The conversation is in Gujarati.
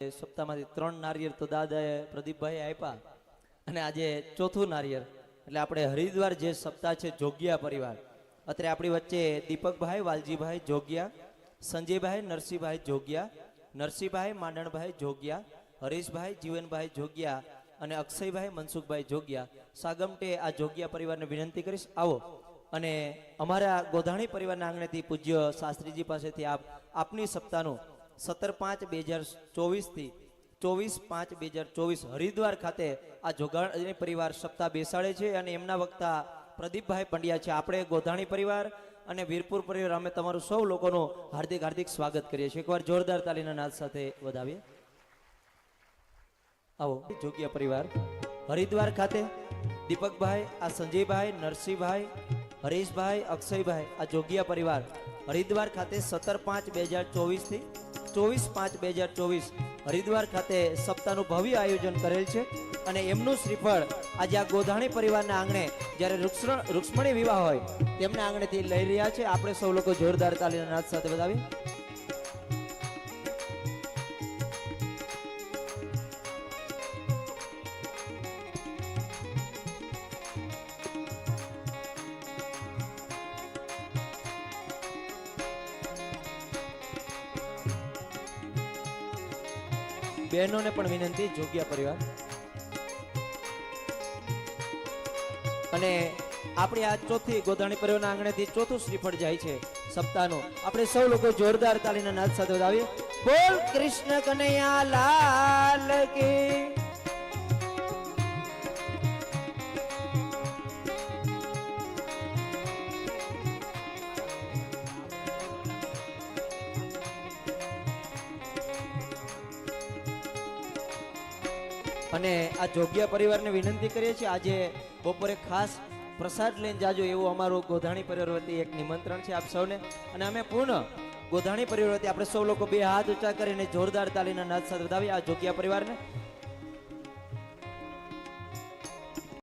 સપ્તાહમાંથી ત્રણ નારિયેર તો દાદાએ પ્રદીપભાઈ આપ્યા અને આજે ચોથું નારિયેર એટલે આપણે હરિદ્વાર જે સપ્તાહ છે, જોગ્યા પરિવાર, અત્યારે આપણી વચ્ચે દીપકભાઈ, વાલજીભાઈ જોગ્યા, સંજયભાઈ, નરસિંહભાઈ જોગ્યા, નરસિંહભાઈ, માંડણભાઈ જોગ્યા, હરીશભાઈ, જીવનભાઈ જોગિયા અને અક્ષયભાઈ, મનસુખભાઈ જોગ્યા. સાગમટે આ જોગ્યા પરિવારને વિનંતી કરીશ, આવો. અને અમારા ગોધાણી પરિવારના આંગણેથી પૂજ્ય શાસ્ત્રીજી પાસેથી આપ આપની સપ્તાહનું સત્તર પાંચ બે હજાર ચોવીસથી ચોવીસ પાંચ બે હજાર ચોવીસ હરિદ્વાર ખાતે આ જોગાણી પરિવાર સપ્તાહ બેસાડે છે અને એમના વક્તા પ્રદીપભાઈ પંડ્યા છે. આપણે ગોધાણી પરિવાર અને વીરપુર પરિવાર, અમે તમારું સૌ લોકોનું હાર્દિક હાર્દિક સ્વાગત કરીએ છીએ. એકવાર જોરદાર તાલીના નાદ સાથે વધાવીએ. આવો, જોગ્ય પરિવાર. હરિદ્વાર ખાતે દીપકભાઈ, આ સંજયભાઈ, નરસિંહભાઈ, હરીશભાઈ, અક્ષયભાઈ, આ જોગિયા પરિવાર હરિદ્વાર ખાતે સત્તર પાંચ બે હજાર ચોવીસથી ચોવીસ પાંચ બે હજાર ચોવીસ હરિદ્વાર ખાતે સપ્તાહનું ભવ્ય આયોજન કરેલ છે અને એમનું શ્રીફળ આજે આ ગોધાણી પરિવારના આંગણે જ્યારે રૂક્ષ્મણી વિવાહ હોય, તેમના આંગણેથી લઈ રહ્યા છે. આપણે સૌ લોકો જોરદાર તાલીના નાદ સાથે વધાવી. બહેનોને પણ વિનંતી, જોગ્યા પરિવાર. અને આપણી આ ચોથી ગોધાણી પરિવારના આંગણેથી ચોથું શ્રીફળ જાય છે સપ્તાહનું. આપણે સૌ લોકો જોરદાર તાલીના નાદ સાથે વધાવીએ. બોલ કૃષ્ણ કનૈયા લાલ કી. અને આ જોગ્યા પરિવારને વિનંતી કરીએ છીએ, આજે બપોરે ખાસ પ્રસાદ લઈને જાજો એવું અમારું ગોધાણી પરિવાર એક નિમંત્રણ છે આપ સૌને. અને અમે પૂર્ણ ગોધાણી પરિવાર વતી આપણે સૌ લોકો બે હાથ ઊંચા કરીને જોરદાર તાલીના નાદ સાથે વધાવી આ જોગ્યા પરિવારને.